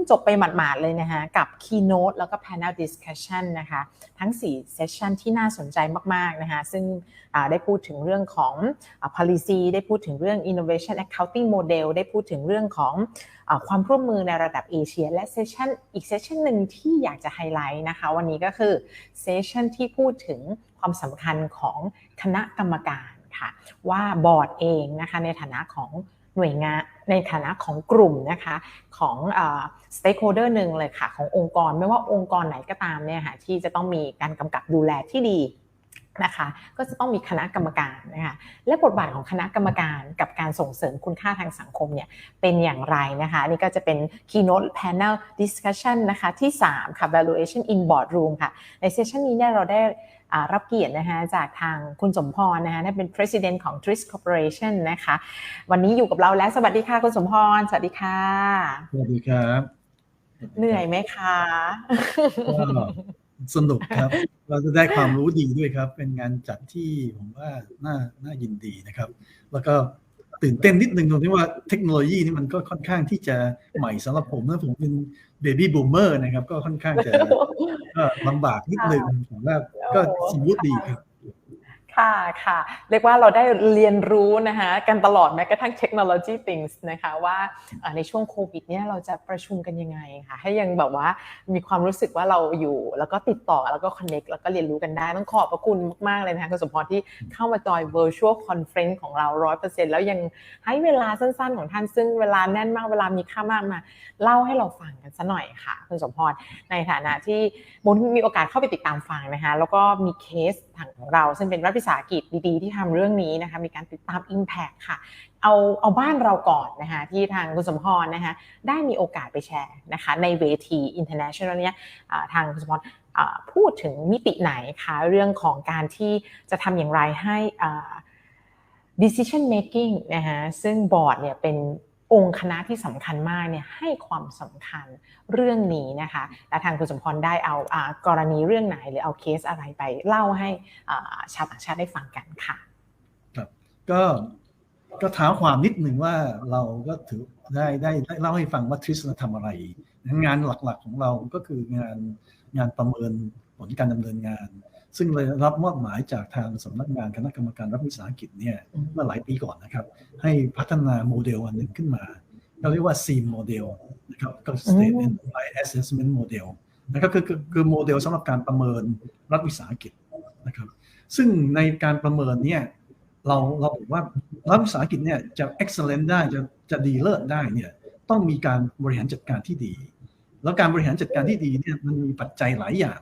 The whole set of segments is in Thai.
งจบไปหมาดๆเลยนะคะกับ keynote แล้วก็ panel discussion นะคะทั้ง 4 session ที่น่าสนใจมากๆนะคะซึ่งได้พูดถึงเรื่องของ policy ได้พูดถึงเรื่อง innovation accounting model ได้พูดถึงเรื่องของความร่วมมือในระดับเอเชีย และเซสชันอีกเซสชันหนึ่งที่อยากจะไฮไลท์นะคะวันนี้ก็คือเซสชันที่พูดถึงความสำคัญของคณะกรรมการค่ะว่าบอร์ดเองนะคะในฐานะของ หน่วยงานในฐานะของกลุ่มนะคะของสเต็กโฮเดอร์หนึ่งเลยค่ะขององค์กรไม่ว่าองค์กรไหนก็ตามเนี่ยค่ะที่จะต้องมีการกำกับดูแลที่ดีนะคะก็จะต้องมีคณะกรรมการนะคะและบทบาทของคณะกรรมการกับการส่งเสริมคุณค่าทางสังคมเนี่ยเป็นอย่างไรนะคะนี่ก็จะเป็น keynote panel discussion นะคะที่ 3 ค่ะ valuation in boardroom ค่ะในเซสชันนี้เนี่ยเราได้ รับเกียรตินะคะจากทางคุณสมพรนะคะเป็น president ของ Tris Corporation นะคะ วันนี้อยู่กับเราแล้ว สวัสดีค่ะคุณสมพร สวัสดีค่ะ สวัสดีครับ เหนื่อยไหมคะสนุกครับ เราจะได้ความรู้ดีด้วยครับ เป็นงานจัดที่ผมว่าน่าน่ายินดีนะครับ แล้วก็ ตื่นเต้นนิดนึงตรงที่ว่าเทคโนโลยีนี่มันก็ค่อนข้างที่จะใหม่สำหรับผมนะผมเป็นเบบี้บูมเมอร์นะครับ ก็ค่อนข้างจะลำบากนิดนึงผมว่าก็สมยุติดีครับ ค่ะค่ะ เรียกว่าเราได้เรียนรู้นะคะกันตลอดแม้กระทั่งเทคโนโลยี things นะคะว่าในช่วงโควิดเนี่ยเราจะประชุมกันยังไงค่ะให้ยังแบบว่ามีความรู้สึกว่าเราอยู่ แล้วก็ติดต่อแล้วก็ connect แล้วก็เรียนรู้กันได้ ต้องขอบพระคุณมากๆเลยนะคะคุณสมพรที่เข้ามาจอย virtual conference ของเรา 100%แล้วยังให้เวลาสั้นๆของท่านซึ่งเวลาแน่นมากเวลามีค่ามากมาเล่าให้เราฟังกันสัหน่อยค่ะคุณสมพรในฐานะที่บุญมีโอกาสเข้าไปติดตามฟังนะคะแล้วก็มีเคส ทางของเรา ซึ่งเป็นรัฐวิสาหกิจดีๆ ที่ทำเรื่องนี้นะคะมีการติดตาม Impact ค่ะ เอาเอาบ้านเราก่อนนะคะที่ทางคุณสมพรนะคะได้มีโอกาสไปแชร์นะคะในเวที international เนี้ยทางคุณสมพรพูดถึงมิติไหนคะเรื่องของการที่จะทำอย่างไรให้ decision making นะคะซึ่งบอร์ดเนี่ยเป็น องค์คณะที่สำคัญมากเนี่ยให้ความสำคัญเรื่องนี้นะคะ และทางคุณสมพรได้เอากรณีเรื่องไหน หรือเอาเคสอะไรไปเล่าให้ชาวต่างชาติได้ฟังกันค่ะครับก็ก็ท้าความนิดหนึ่งว่าเราก็ถือได้ได้ได้เล่าให้ฟังว่าทริสทำอะไร งานหลักๆของเราก็คืองานงานประเมินผลการดำเนินงาน ซึ่งเลยรับมอบหมายจากทางสำนักงานคณะกรรมการรับวิสาหกิจเนี่ยเมื่อหลายปีก่อนนะครับ ให้พัฒนาโมเดลอันนึงขึ้นมาเราเรียกว่า SEAM โมเดลนะครับก็ State Enterprise Assessment Model นะครับคือคือโมเดลสำหรับการประเมินรัฐวิสาหกิจนะครับ ซึ่งในการประเมินเนี่ยเราเราบอกว่ารัฐวิสาหกิจเนี่ยจะ excellent ได้จะจะดีเลิศได้เนี่ยต้องมีการบริหารจัดการที่ดี แล้วการบริหารจัดการที่ดีเนี่ยมันมีปัจจัยหลายอย่าง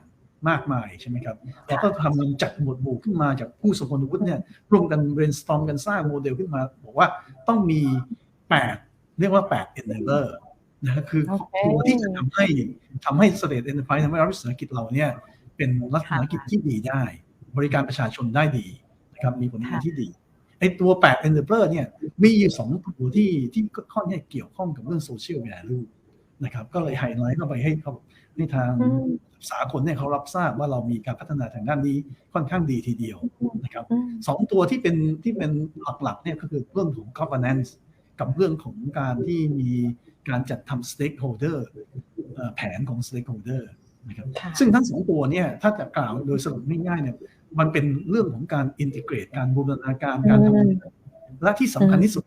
มากมายใช่ไหมครับเราก็ทำนำจัดหมวดหมู่ขึ้นมาจากผู้สมบูรณ์วุฒิเนี่ยร่วมกัน brainstorm กันสร้างโมเดลขึ้นมา บอกว่าต้องมี 8 เรียกว่า 8 enabler นะคือตัวที่จะทำให้ทำให้สเตทเอ็นเตอร์ไพรส์ทำให้รัฐวิสาหกิจเราเนี่ยเป็นรัฐวิสาหกิจที่ดีได้ บริการประชาชนได้ดีนะครับมีผลงานที่ดีไอตัว8 e n t e r p r e เนี่ยมีอยู่สองตัวที่ที่ข้อนี้เกี่ยวข้องกับเรื่องโซเชียลแวลูนะครับก็เลยไฮไลท์เข้าไปให้เขาในทาง สาคนเนี่ยเขารับทราบว่าเรามีการพัฒนาทางด้านนี้ค่อนข้างดีทีเดียวนะครับสองตัวที่เป็นที่เป็นหลักๆเนี่ยก็คือเรื่องของ governance กับเรื่องของการที่มีการจัดทำ stakeholder แผนของ stakeholder นะครับซึ่งทั้งสองตัวเนี่ยถ้าจะกล่าวโดยสรุปง่ายๆเนี่ยมันเป็นเรื่องของการอินทิเกรตการบูรณาการการทำและที่สำคัญที่สุด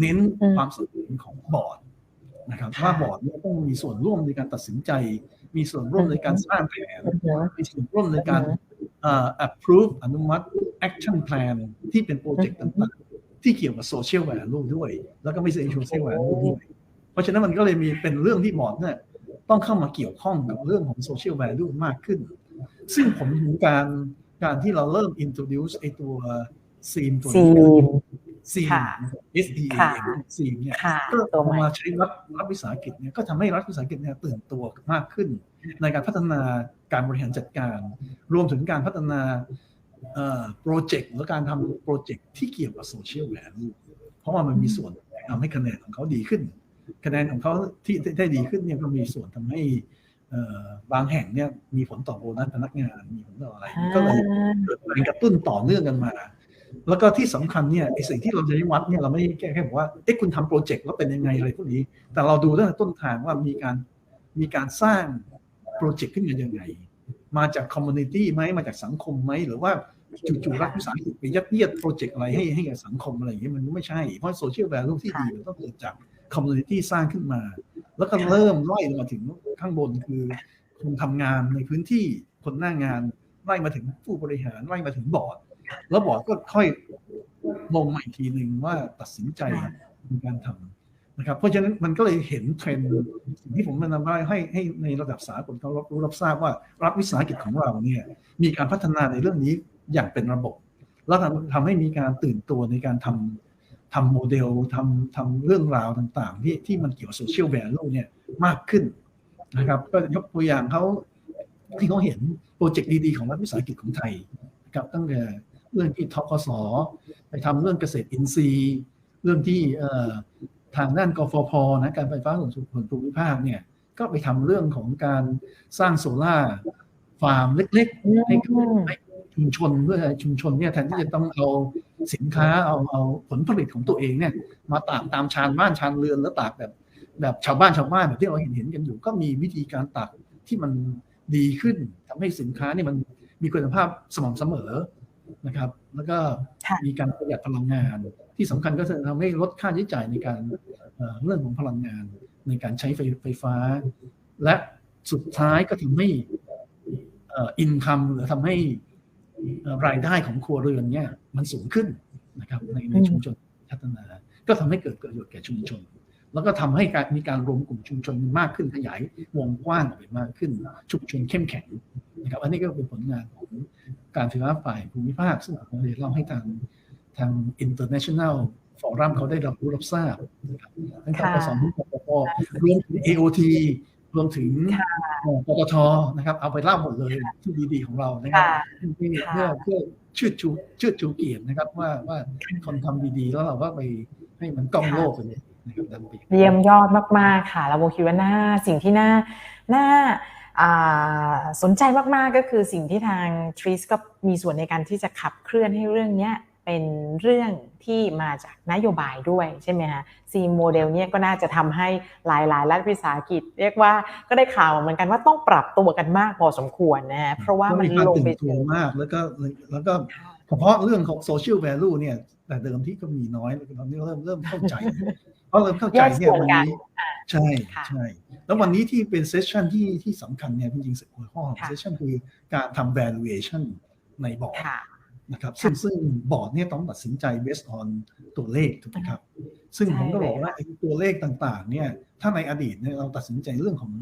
เน้นความสมดุลของบอร์ดนะครับว่าบอร์ดเนี่ยต้องมีส่วนร่วมในการตัดสินใจ มีส่วนร่วมในการสร้างแผนมีส่วนร่วมในการ approve อนุมัติ action plan ที่เป็นโปรเจกต์ต่างๆ ที่เกี่ยวกับ social value ด้วย แล้วก็ไม่ใช่ social value ด้วย เพราะฉะนั้นมันก็เลยมีเป็นเรื่องที่บอร์ดเนี่ยต้องเข้ามาเกี่ยวข้องกับเรื่องของ social value มากขึ้น ซึ่งผมถึงการการที่เราเริ่ม introduce ไอตัวซีมตัวนี้ ซีม S D E ซีมเนี่ยก็มาใช้รัฐรัฐวิสาหกิจเนี่ยก็ทำให้รัฐวิสาหกิจเนี่ยตื่นตัวมากขึ้น ในการพัฒนาการบริหารจัดการ รวมถึงการพัฒนาโปรเจกต์หรือการทำโปรเจกต์ที่เกี่ยวกับโซเชียลแวลูเพราะว่ามันมีส่วนทำให้คะแนนของเขาดีขึ้น คะแนนของเขาที่ได้ดีขึ้นเนี่ยก็มีส่วนทำให้บางแห่งเนี่ยมีผลต่อโบนัสพนักงานมีผลต่ออะไร ก็เลยเกิดแรงกระตุ้นต่อเนื่องกันมา แล้วก็ที่สำคัญเนี่ยไอ้สิ่งที่เราจะวัดเนี่ยเราไม่แค่แค่บอกว่าเอ๊ะคุณทำโปรเจกต์แล้วเป็นยังไงอะไรพวกนี้ แต่เราดูตั้งแต่ต้นทางว่ามีการมีการสร้างโปรเจกต์ขึ้นมายังไง มาจากคอมมูนิตี้ไหมมาจากสังคมไหมหรือว่าจู่ๆรัฐวิสาหกิจไปยัดเยียดโปรเจกต์อะไรให้ให้กับสังคมอะไรอย่างเงี้ยมันก็ไม่ใช่ เพราะโซเชียลแวลูที่ดีมันต้องเกิดจากคอมมูนิตี้สร้างขึ้นมา แล้วก็เริ่มไล่ลงมาถึงข้างบนคือคนทำงานในพื้นที่คนหน้างานไล่มาถึงผู้บริหารไล่มาถึงบอร์ด แล้วบอร์ดก็ค่อยลงมาอีกทีหนึ่งว่าตัดสินใจในการทำนะครับ เพราะฉะนั้นมันก็เลยเห็นเทรนด์สิ่งที่ผมมันนำให้ให้ให้ในระดับสากลเขารับรู้รับทราบว่ารัฐวิสาหกิจของเราเนี่ยมีการพัฒนาในเรื่องนี้อย่างเป็นระบบ แล้วทำทำให้มีการตื่นตัวในการทำทำโมเดลทำทำเรื่องราวต่างๆ ที่ที่มันเกี่ยวกับโซเชียลแวลูเนี่ยมากขึ้นนะครับ ก็ยกตัวอย่างเขาที่เขาเห็นโปรเจกต์ดีๆ ของรัฐวิสาหกิจของไทยนะครับตั้งแต่ เรื่องที่ทกสไปทำเรื่องเกษตรอินทรีย์ เรื่องที่ทางด้านกฟผนะการไฟฟ้าส่วนภูมิภาคเนี่ยก็ไปทำเรื่องของการสร้างโซล่าฟาร์มเล็กๆให้กับชุมชนเพื่อชุมชนเนี่ยแทนที่จะต้องเอาสินค้าเอาเอาผลผลิตของตัวเองเนี่ย มาตากตามชานบ้านชานเรือนแล้วตากแบบแบบชาวบ้านชาวบ้านแบบที่เราเห็นเห็นกันอยู่ ก็มีวิธีการตากที่มันดีขึ้นทำให้สินค้านี่มันมีคุณภาพสม่ำเสมอ นะครับ แล้วก็ค่ะมีการประหยัดพลังงาน ที่สำคัญก็คือทำให้ลดค่าใช้จ่ายในการเอ่อเรื่องของพลังงาน ในการใช้ไฟไฟฟ้า และสุดท้ายก็ทำให้อินคัมหรือทำให้เอ่อรายได้ของครัวเรือนเนี่ยมันสูงขึ้นนะครับในในอืมชุมชนพัฒนา ก็ทำให้เกิดประโยชน์แก่ชุมชน แล้วก็ทำให้การมีการรวมกลุ่มชุมชนมากขึ้นขยายวงกว้างออกไปมากขึ้น ชุมชนเข้มแข็งนะครับ อันนี้ก็เป็นผลงานของ การไฟฟ้าฝ่ายภูมิภาคซึ่งผมเรียนเล่าให้ทางทาง international forum เขาได้รับรู้รับทราบนะครับทั้งกค่ะปสทั้งกปปรวมถึง AOT รวมถึงค่ะเอ่อปตทนะครับเอาไปเล่าหมดเลยที่ดีๆของเรานะครับค่ะเพื่อค่ะเพื่อเชื่อชูเชื่อชูเกียรตินะครับว่าว่าคนทำดีๆ แล้วเราก็ไปให้มันกล้องโลกไปเลยนะครับดันไปเยี่ยมยอดมากๆค่ะแล้วโบคิดว่าน่าสิ่งที่น่าน่าอ่า สนใจมาก ๆ ก็คือสิ่งที่ทางทริสก็มีส่วนในการที่จะขับเคลื่อนให้เรื่องเนี้ยเป็นเรื่องที่มาจากนโยบายด้วยใช่ไหมคะซีโมเดลเนี่ยก็น่าจะทำให้หลายๆรัฐวิสาหกิจ เรียกว่าก็ได้ข่าวเหมือนกันว่าต้องปรับตัวกันมากพอสมควรนะฮะเพราะว่ามันก็ลงตื่ไปนตัวถึงมากแล้วก็แล้วก็ค่ะเฉพาะเรื่องของโซเชียลแวลูเนี่ยแต่เดิมที่ก็มีน้อยแล้วตอนนี้เริ่มเริ่มเข้าใจเพราะเริ่มเข้าใจเนี่ยแยกส่วนวันกันนี้อ่า ใช่ค่ะใช่แล้ววันนี้ที่เป็นเซสชันที่ที่สำคัญเนี่ยจริงๆหัวข้อของค่ะเซสชันคือการทำ valuation ในบอร์ดค่ะนะครับซึ่งซึ่งบอร์ดเนี่ยต้องตัดสินใจ based on ตัวเลขถูกไหมครับ ซึ่งใช่ผมก็บอกเลยว่าไอ้ตัวเลขต่างๆเนี่ยถ้าในอดีตเนี่ยเราตัดสินใจเรื่องของ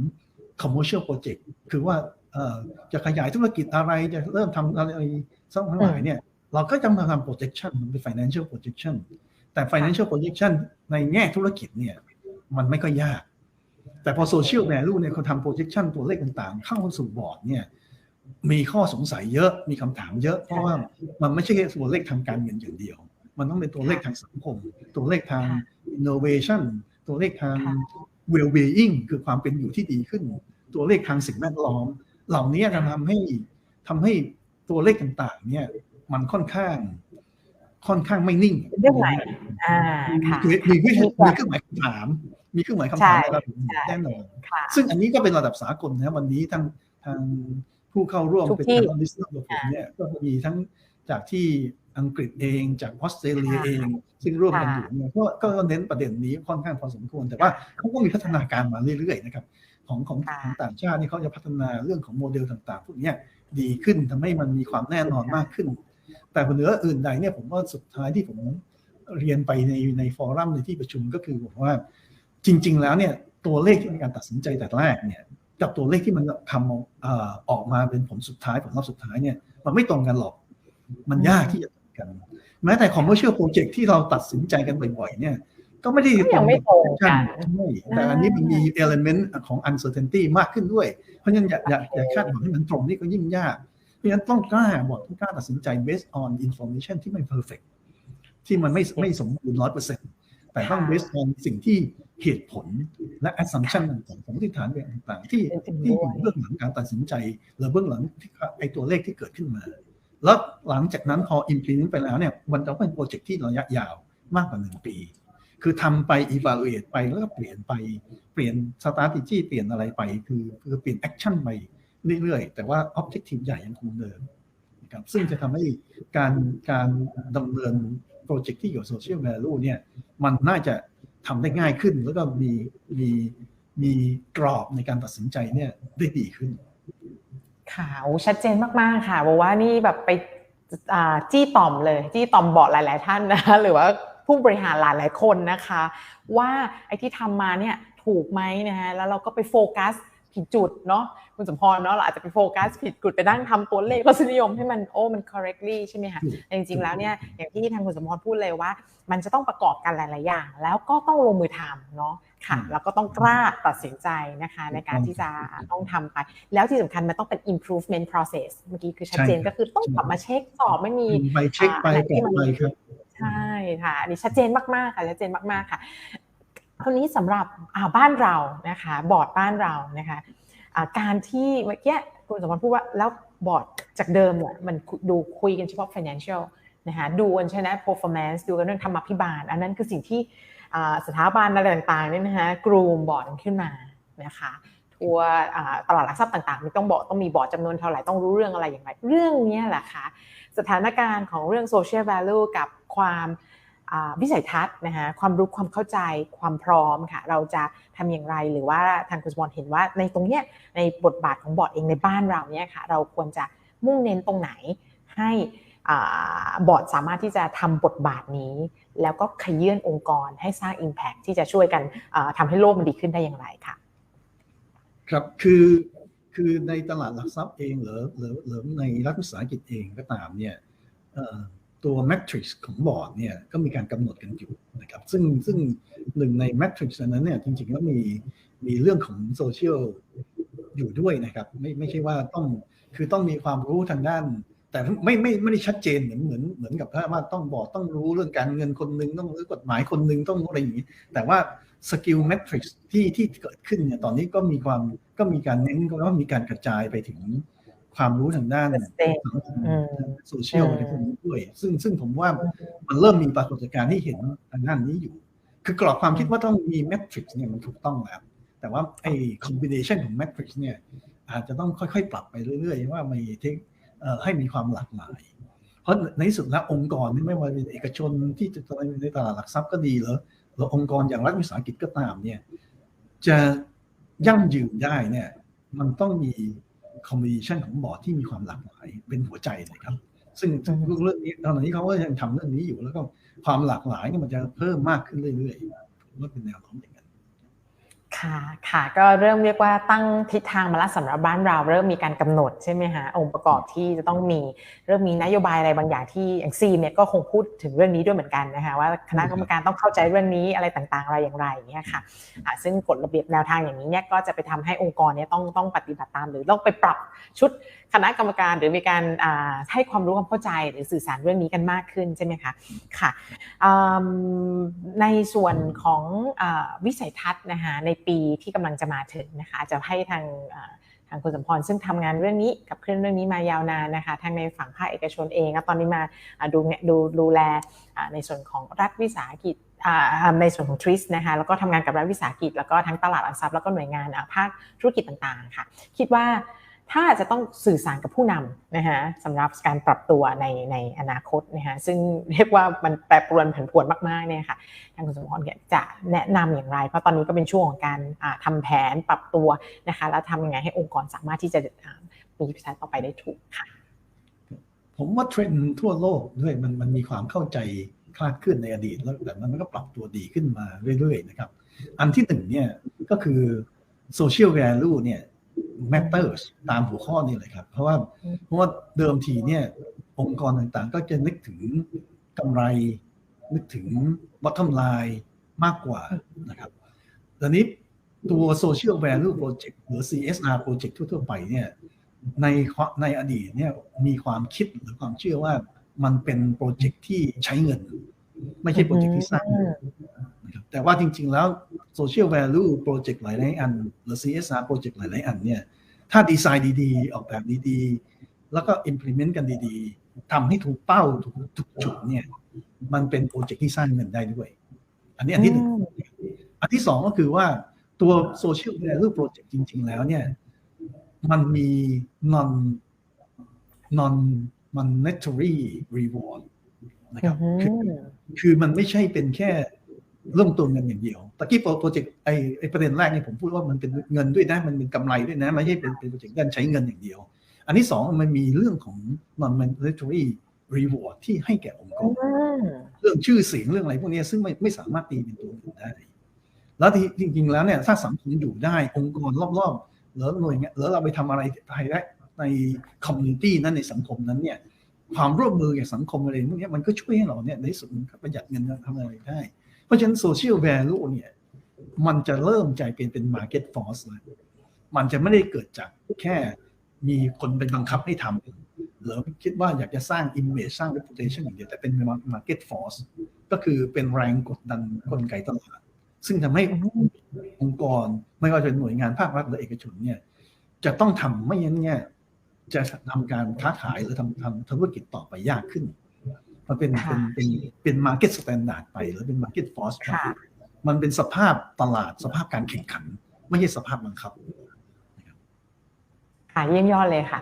commercial project คือว่าเอ่อจะขยายธุรกิจอะไรจะเริ่มทำอะไรสักทั้งหลายเนี่ยเราก็จะมาทำ projection มันเป็น financial projection แต่ financial projection ในแง่ธุรกิจเนี่ย มันไม่ค่อยยาก แต่พอ social value เนี่ยเขาทำ projection ตัวเลขต่างๆ เข้าสู่บอร์ดเนี่ยมีข้อสงสัยเยอะมีคำถามเยอะ เพราะว่ามันไม่ใช่แค่ตัวเลขทางการเงินอย่างเดียว มันต้องเป็นตัวเลขทางสังคม ตัวเลขทางค่ะ innovation ตัวเลขทางค่ะ well-being คือความเป็นอยู่ที่ดีขึ้น ตัวเลขทางสิ่งแวดล้อม เหล่านี้จะทำให้ทำให้ตัวเลขต่างๆ เนี่ยมันค่อนข้าง ค่อนข้างไม่นิ่งเรื่องใหม่อ่าค่ะมีมีมีมีมีเครื่องหมายคำถาม มีเครื่องหมายคำถามใช่ในระดับใช่แน่นอนค่ะซึ่งอันนี้ก็เป็นระดับสากลนะวันนี้ทางทางผู้เข้าร่วมทุกเป็นที่ทางลิสต์ของผมเนี่ยก็มีทั้งจากที่อังกฤษเองจากออสเตรเลียค่ะเอง ซึ่งร่วมกันค่ะอยู่เนี่ยก็ก็เน้นประเด็นนี้ค่อนข้างพอสมควร แต่ว่าเขาก็มีพัฒนาการมาเรื่อยๆนะครับของของค่ะของต่างชาตินี่เขาจะพัฒนาเรื่องของโมเดลต่างๆพวกเนี้ยดีขึ้นทำให้มันมีความแน่นอนมากขึ้น แต่เหนืออื่นใดเนี่ยผมว่าสุดท้ายที่ผมเรียนไปในในฟอรัมในที่ประชุมก็คือบอกว่าจริง ๆ แล้วเนี่ยตัวเลขที่มีการตัดสินใจแต่แรกเนี่ยกับตัวเลขที่มันทำเอ่อออกมาเป็นผลสุดท้ายผลลัพธ์สุดท้ายเนี่ยมันไม่ตรงกันหรอก มันยากที่จะตรงกัน แม้แต่ commercial project ที่เราตัดสินใจกันบ่อยๆเนี่ยก็ไม่ได้ก็ยังไม่ตรงกันใช่แต่อันนี้มันมี element ของ uncertainty มากขึ้นด้วย เพราะฉะนั้นอย่าอย่าอย่าคาดหวังให้มันตรงนี่ก็ยิ่งยากเพ ราะฉะนั้นต้องกล้าบอกต้องกล้าตัดสินใจ based on information ที่ไม่ perfect ที่มันไม่ไม่สมบูรณ์ร้อยเปอร์เซ็นต์แต่ต้องค่ะ based on สิ่งที่เหตุผลและ assumption ต่างๆสมมติฐานต่างๆ ที่เป็นจริงที่ด้อวยยู่เบื้องหลังการตัดสินใจหรือเบื้องหลังที่ไอตัวเลขที่เกิดขึ้นมา แล้วหลังจากนั้นพอ implement ไปแล้วเนี่ยมันจะเป็นโปรเจกต์ที่ระยะยาวมากกว่าหนึ่งปี คือทำไป evaluate ไปแล้วก็เปลี่ยนไปเปลี่ยน strategy เปลี่ยนอะไรไป คือคือเปลี่ยน action ไป เรื่อยๆ แต่ว่า objective ใหญ่ยังคงเดิมนะครับซึ่งจะทำให้การการดำเนินโปรเจกต์ที่เกี่ยวกับ social value เนี่ยมันน่าจะทำได้ง่ายขึ้น แล้วก็มีมีมีกรอบในการตัดสินใจเนี่ยได้ดีขึ้นค่ะโอ้ชัดเจนมากๆค่ะบอกว่านี่แบบไปจี้ต่อมเลยจี้ต่อมเบาะหลาย ๆ ท่านนะคะหรือว่าผู้บริหารหลายๆคนนะคะ ว่าไอ้ที่ทำมาเนี่ยถูกไหมนะฮะแล้วเราก็ไปโฟกัส ผิดจุดเนาะคุณสมพรเนาะเราอาจจะไปโฟกัสผิดจุดไปนั่งทำตัวเลขรสนิยมให้มันโอ้มัน correctly ใช่ไหมคะถูกแต่จริงๆแล้วเนี่ยอย่างที่ทางคุณสมพรพูดเลยว่า มันจะต้องประกอบกันหลายๆอย่าง แล้วก็ต้องลงมือทำเนาะค่ะอืมแล้วก็ต้องกล้าตัดสินใจนะคะ ในการที่จะต้องทำไป แล้วที่สำคัญมันต้องเป็น improvement process เมื่อกี้คือชัดเจนใช่ครับก็คือต้องกลับมาเช็คสอบไม่มีไปเช็คไปอ่าอะไรปที่รับมันไปครับใช่ค่ะอันนี้ชัดเจนมากๆค่ะชัดเจนมากๆค่ะ คราวนี้สำหรับบ้านเรานะคะบอร์ดบ้านเรานะคะการที่เมื่อกี้คุณสมบัติพูดว่าแล้วบอร์ดจากเดิมเนี่ยมันดูคุยกันเฉพาะ financial นะคะดูกันใช่ไหม performance ดูกันเรื่องธรรมาภิบาล อันนั้นคือสิ่งที่สถาบันอะไรต่างๆเนี่ยนะคะกรูมบอร์ดขึ้นมานะคะทัวร์ตลาดหลักทรัพย์ต่างๆม่ต้องบอกต้องมีบอร์ดจำนวนเท่าไหร่ต้องรู้เรื่องอะไรอย่างไร เรื่องนี้แหละค่ะสถานการณ์ของเรื่อง social value กับความ วิสัยทัศน์นะคะความรู้ความเข้าใจความพร้อมค่ะ เราจะทำอย่างไรหรือว่าทางคุณสมอลเห็นว่าในตรงเนี้ยในบทบาทของบอร์ดเองในบ้านเราเนี่ยค่ะเราควรจะมุ่งเน้นตรงไหนให้อบอร์ดสามารถที่จะทำบทบาทนี้ แล้วก็ขยื่นองค์กรให้สร้าง Impact ที่จะช่วยกันอ่าทำให้โลกมันดีขึ้นได้อย่างไรค่ะครับคือคือในตลาดหลักทรัพย์เองหรือหรือหรือในรัฐวิสาหกิจเองก็ตามเนี่ยเอ่อ ตัวแมทริกซ์ของบอร์ดเนี่ยก็มีการกำหนดกันอยู่นะครับซึ่งซึ่งหนึ่งในแมทริกซ์นั้นเนี่ยจริงๆแล้วมีมีเรื่องของโซเชียลอยู่ด้วยนะครับไม่ไม่ใช่ว่าต้องคือต้องมีความรู้ทางด้าน แต่ไม่ไม่ไม่ได้ชัดเจนเหมือนเหมือนเหมือนกับว่าต้องบอร์ดต้องรู้เรื่องการเงินคนหนึ่งต้องรู้กฎหมายคนหนึ่งต้องอะไรอย่างนี้ แต่ว่าสกิลแมทริกซ์ที่ที่เกิดขึ้นเนี่ยตอนนี้ก็มีความก็มีการเน้นก็ว่ามีการกระจายไปถึง ความรู้ทางด้าน Sustain สังคมอืมโซเชียลอืมอะไรพวกนี้ด้วย ซึ่งซึ่งผมว่ามันเริ่มมีปรากฏการณ์ที่เห็นทางด้านนี้อยู่ คือกรอบความคิดว่าต้องมีแมทริกซ์เนี่ยมันถูกต้องแล้ว แต่ว่าไอ้คอมบิเนชันของแมทริกซ์เนี่ยอาจจะต้องค่อยๆ ปรับไปเรื่อยๆ ว่ามีเทคเอ่อให้มีความหลากหลาย เพราะในที่สุดแล้วองค์กรนี่ไม่ว่าเป็นเอกชนที่จะในตลาดหลักทรัพย์ก็ดีหรือหรือองค์กรอย่างรัฐวิสาหกิจก็ตามเนี่ยจะยั่งยืนได้เนี่ยมันต้องมี คอมบิเนชันของบอร์ดที่มีความหลากหลายเป็นหัวใจเลยครับ ซึ่งเรื่องนี้ตอนนี้เขาก็ยังทำเรื่องนี้อยู่แล้วก็ความหลากหลายเนี่ยมันจะเพิ่มมากขึ้นเรื่อยๆว่าเป็นแนวของเด็ก ค่ะค่ะก็เริ่มเรียกว่าตั้งทิศทางมาแล้วสำหรับบ้านเรา เริ่มมีการกำหนดใช่ไหมฮะองค์ประกอบที่จะต้องมีเริ่มมีนโยบายอะไรบางอย่างที่อย่างซีเนี่ยก็คงพูดถึงเรื่องนี้ด้วยเหมือนกันนะคะว่าคณะกรรมการต้องเข้าใจเรื่องนี้อะไรต่างๆ อะไรอย่างไรอย่างเงี้ยค่ะซึ่งกฎระเบียบแนวทางอย่างนี้เนี่ยก็จะไปทำให้องค์กรเนี่ยต้องต้องปฏิบัติตาม หรือต้องไปปรับชุดคณะกรรมการหรือมีการให้ความรู้ความเข้าใจหรือสื่อสารเรื่องนี้กันมากขึ้นใช่ไหมคะค่ะในส่วนของอวิสัยทัศน์นะคะในปีที่กำลังจะมาถึงนะคะจะให้ทางทางคุณสมพรซึ่งทำงานเรื่องนี้กับเพื่อนเรื่องนี้มายาวนานนะคะทางในฝั่งภาคเอกชนเองตอนนี้มาดูเนี่ยดูดูแลในส่วนของรัฐวิสาหกิจในส่วนของทริสนะคะแล้วก็ทำงานกับรัฐวิสาหกิจแล้วก็ทั้งตลาดหลักทรัพย์แล้วก็หน่วยงานภาคธุรกิจต่างๆค่ะคิดว่า ถ้าจะต้องสื่อสารกับผู้นำนะคะสำหรับการปรับตัวในในอนาคตนะคะซึ่งเรียกว่ามันแปรปรวนผันผวนมากๆเนี่ยค่ะทางคุณสมพรเนี่ยจะแนะนำอย่างไร เพราะตอนนี้ก็เป็นช่วงของการอ่าทำแผนปรับตัวนะคะแล้วทำยังไงให้องค์กรสามารถที่จะมีวิสัยต่อไปได้ถูกค่ะ ผมว่าเทรนด์ทั่วโลกด้วยมันมันมีความเข้าใจคลาดเคลื่อนในอดีตแล้วแต่มันก็ปรับตัวดีขึ้นมาเรื่อยๆนะครับ อันที่หนึ่งเนี่ยก็คือ social value เนี่ย matters ตามหัวข้อนี้เลยครับ เพราะว่าอืมเพราะว่าเดิมทีเนี่ย องค์กรต่างๆ ก็จะนึกถึงกำไร นึกถึง bottom line มากกว่านะครับตอนนี้ตัว social value project หรือ CSR project ทั่วๆ ไปเนี่ยในในอดีตเนี่ยมีความคิดหรือความเชื่อว่ามันเป็นโปรเจกต์ที่ใช้เงิน ไม่ใช่โปรเจกต์ที่สร้างเงินนะครับแต่ว่าจริง ๆ แล้ว Social Value Project หลายๆอัน หรือ CSR Project หลายๆอันเนี่ย ถ้าดีไซน์ดีๆ ออกแบบดีๆ แล้วก็ implement กันดีๆทำให้ถูกเป้าถูกถูกจุดเนี่ย มันเป็นโปรเจกต์ที่สร้างเงินได้ด้วย อันนี้อันที่หนึ่งอืมอันที่สองก็คือว่าตัว social value project จริง ๆ แล้วเนี่ย มันมี non non monetary reward นะครับคือคือมันไม่ใช่เป็นแค่ เริ่มตัวเงินอย่างเดียวตะกี้โปรเจกต์ไอไอประเด็นแรกนี่ผมพูดว่ามันเป็นเงินด้วยนะมันเป็นกำไรด้วยนะไม่ใช่เป็นเป็นโปรเจกต์การใช้เงินอย่างเดียว อันที่สองมันมีเรื่องของ non monetary reward ที่ให้แก่องค์กอืรมเรื่องชื่อเสียงเรื่องอะไรพวกนี้ซึ่งไม่ไม่สามารถตีเป็นตัวเงินได้ แล้วที่จริง ๆ แล้วเนี่ยถ้าสังคมอยู่ได้องค์กรรอบๆหรือหน่วยงานหรือเราไปทำอะไรไทยได้ในคอมมูนิตี้นั้นในสังคมนั้นเนี่ยความร่วมมือกับสังคมอะไรพวกนี้มันก็ช่วยให้เราเนี่ยในที่สุดมันก็ประหยัดเงินทำอะไรได้ เพราะฉะนั้นโซเชียลแวลูเนี่ยมันจะเริ่มใจเป็นเป็นมาร์เก็ตฟอร์สแล้วมันจะไม่ได้เกิดจากแค่มีคนเป็นบังคับให้ทำหรือคิดว่าอยากจะสร้าง image สร้าง reputation อย่างเดียวแต่เป็น market force ก็คือเป็นแรงกดดันกลไกตลาด ซึ่งทำให้องค์กรไม่ว่าจะเป็นหน่วยงานภาครัฐหรือเอกชนเนี่ยจะต้องทำไม่งั้นเนี่ยจะทำการค้าขายหรือทำทำธุรกิจต่อไปยากขึ้น มันเป็นค่ะเป็นเป็นเป็น market standard ไปหรือเป็น market force ไปค่ะมันเป็นสภาพตลาดสภาพการแข่งขัน ไม่ใช่สภาพบังคับค่ะเยี่ยมยอดเลยค่ะ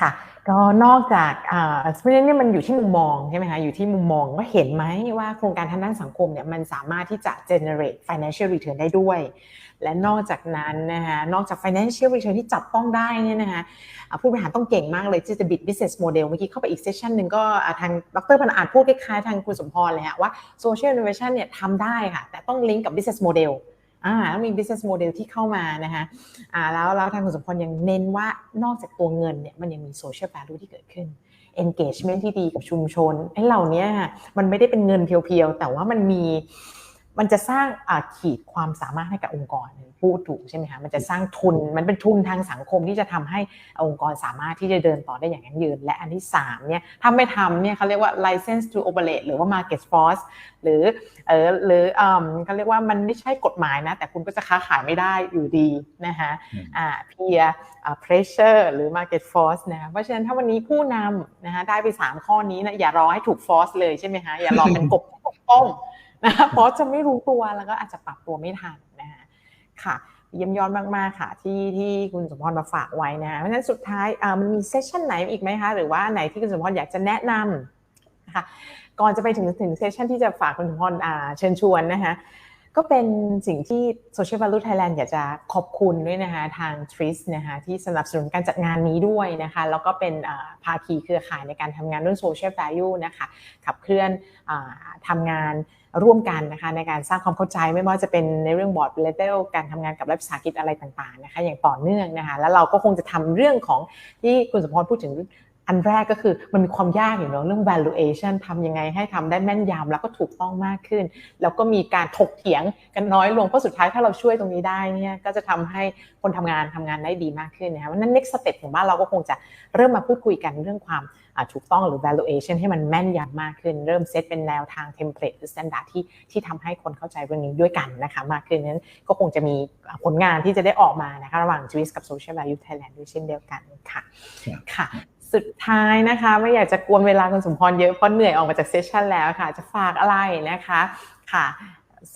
ค่ะก็นอกจากอ่าเพราะฉะนั้นเนี่ยมันอยู่ที่มุมมองใช่ไหมคะอยู่ที่มุมมองว่าเห็นไหมว่าโครงการทางด้านสังคมเนี่ยมันสามารถที่จะ generate financial return ได้ด้วย และนอกจากนั้นนะคะนอกจาก financial return ที่จับต้องได้เนี่ยนะคะผู้บริหารต้องเก่งมากเลยที่จะ build business model เมื่อกี้เข้าไปอีกเซสชันหนึ่งก็ทางดรพันอาจพูดคล้ายๆทางคุณสมพรเลยฮะว่า social innovation เนี่ยทำได้ค่ะแต่ต้องลิงก์กับ business model อ่าต้องมี business model ที่เข้ามานะคะอ่าแล้วแล้วทางคุณสมพรยังเน้นว่านอกจากตัวเงินเนี่ยมันยังมี social value ที่เกิดขึ้น engagement ที่ดีกับชุมชนไอ้เหล่านี้มันไม่ได้เป็นเงินเพียวๆ แต่ว่ามันมี มันจะสร้างอ่าขีดความสามารถให้กับองค์กรพูดถูกใช่ไหมคะมันจะสร้างทุนมันเป็นทุนทางสังคมที่จะทำให้องค์กรสามารถที่จะเดินต่อได้อย่างยั่งยืน และอันที่สามเนี่ยถ้าไม่ทำเนี่ยเขาเรียกว่า license to operate หรือว่า market force หรือเออหรืออืมเขาเรียกว่ามันไม่ใช่กฎหมายนะ แต่คุณก็จะค้าขายไม่ได้อยู่ดีนะคะอืมอ่า peer อ่า pressure หรือ market force นะคะเพราะฉะนั้นถ้าวันนี้ผู้นำนะคะได้ไป 3 ข้อนี้นะอย่ารอให้ถูก force เลยใช่ไหมคะอย่ารอเป็นกบกบต้ม นะคะเพราะจะไม่รู้ตัวแล้วก็อาจจะปรับตัวไม่ทันนะคะค่ะเยี่ยมยอดมากๆค่ะ ที่ที่คุณสมพรมาฝากไว้นะเพราะฉะนั้นสุดท้ายอ่ามันมีเซสชันไหนอีกไหมคะ หรือว่าไหนที่คุณสมพรอยากจะแนะนำนะคะก่อนจะไปถึงถึงเซสชันที่จะฝากคุณสมพรเชิญชวนนะคะก็เป็นสิ่งที่ Social Value Thailand อยากจะขอบคุณด้วยนะคะทาง TRIS นะคะที่สนับสนุนการจัดงานนี้ด้วยนะคะแล้วก็เป็นอ่าภาคีเครือข่ายในการทำงานเรื่อง Social Value นะคะขับเคลื่อนอทำงาน ร่วมกันนะคะในการสร้างความเข้าใจไม่ว่าจะเป็นในเรื่องบอร์ดเลเวลการทำงานกับรัฐวิสาหกิจอะไรต่างๆนะคะอย่างต่อเนื่องนะคะแล้วเราก็คงจะทำเรื่องของที่คุณสมพรพูดถึง อันแรกก็คือมันมีความยากอยู่เนาะเรื่อง valuation ทำยังไงให้ทำได้แม่นยำแล้วก็ถูกต้องมากขึ้น แล้วก็มีการถกเถียงกันน้อยลงเพราะสุดท้ายถ้าเราช่วยตรงนี้ได้เนี่ยก็จะทำให้คนทำงานทำงานได้ดีมากขึ้นนะคะวันนั้น next step ของบ้านเราก็คงจะเริ่มมาพูดคุยกันเรื่องความอ่าถูกต้องหรือ valuation ให้มันแม่นยำมากขึ้น เริ่มเซตเป็นแนวทางเทมเพลตหรือ standard ที่ที่ทำให้คนเข้าใจเรื่องนี้ด้วยกันนะคะมากขึ้นนั้นก็คงจะมีผลงานที่จะได้ออกมานะคะระหว่าง j u i s กับ Social Value Thailand ด้วยเช่นเดียวกันค่ะครับค่ะ สุดท้ายนะคะ ไม่อยากจะกวนเวลาคุณสมพรเยอะเพราะเหนื่อยออกมาจากเซสชันแล้วค่ะ จะฝากอะไรนะคะค่ะ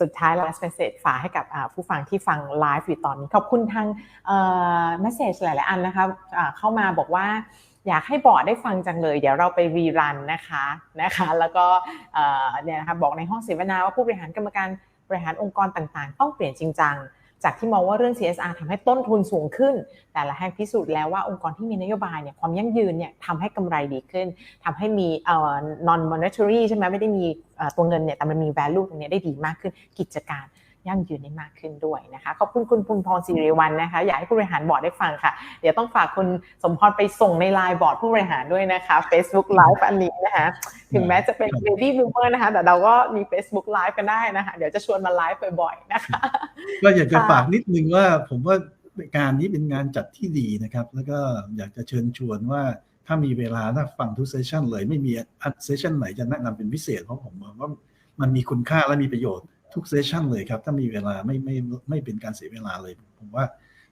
สุดท้าย last message ฝากให้กับผู้ฟังที่ฟังไลฟ์อยู่ตอนนี้ ขอบคุณทางเอ่อ message หลาย ๆ อันนะคะอ่าเข้ามาบอกว่าอยากให้บอร์ดได้ฟังจังเลย เดี๋ยวเราไปรีรันนะคะนะคะ แล้วก็เอ่อเนี่ยนะคะบอกในห้องเสวนาว่าผู้บริหารกรรมการบริหารองค์กรต่าง ๆ ต้องเปลี่ยนจริงจัง จากที่มองว่าเรื่อง CSR ทำให้ต้นทุนสูงขึ้น แต่ละแห่งพิสูจน์แล้วว่าองค์กรที่มีนโยบายเนี่ยความยั่งยืนเนี่ยทำให้กำไรดีขึ้นทำให้มีเอ่อ non monetary ใช่ไหมไม่ได้มีตัวเงินเนี่ยแต่มันมี value ตรงนี้ได้ดีมากขึ้นกิจการ ยั่งยืนได้มากขึ้นด้วยนะคะขอบคุณคุณปุณพรศิริวัลนะคะ อยากให้ผู้บริหารบอร์ดได้ฟังค่ะ เดี๋ยวต้องฝากคุณสมพรไปส่งในไลน์บอร์ดผู้บริหารด้วยนะคะ Facebook Live อันนี้นะคะ ถึงแม้จะเป็น baby boomer นะคะ แต่เราก็มี Facebook Live กันได้นะคะ เดี๋ยวจะชวนมาไลฟ์บ่อยๆนะคะก็อยากจะฝากนิดนึงว่าผมว่าการนี้เป็นงานจัดที่ดีนะครับ แล้วก็อยากจะเชิญชวนว่าถ้ามีเวลาถ้าฟังทุกเซสชันเลยไม่มีเซสชันไหนจะแนะนำเป็นพิเศษเพราะผมว่ามันมีคุณค่าและมีประโยชน์ ทุกเซสชันเลยครับ ถ้ามีเวลาไม่ไม่ไม่เป็นการเสียเวลาเลย ผมว่า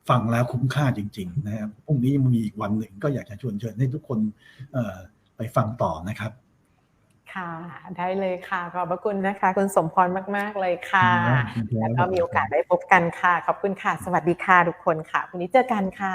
ฟังแล้วคุ้มค่าจริง ๆ นะครับพรุ่งนี้ยังมีอีกวันหนึ่งก็อยากจะชวนเชิญให้ทุกคนเอ่อไปฟังต่อนะครับ ค่ะได้เลยค่ะ ขอบพระคุณนะคะ คุณสมพรมากๆเลยค่ะ แล้วก็มีโอกาสได้พบกันค่ะ ขอบคุณค่ะ สวัสดีค่ะทุกคนค่ะวันนี้เจอกันค่ะ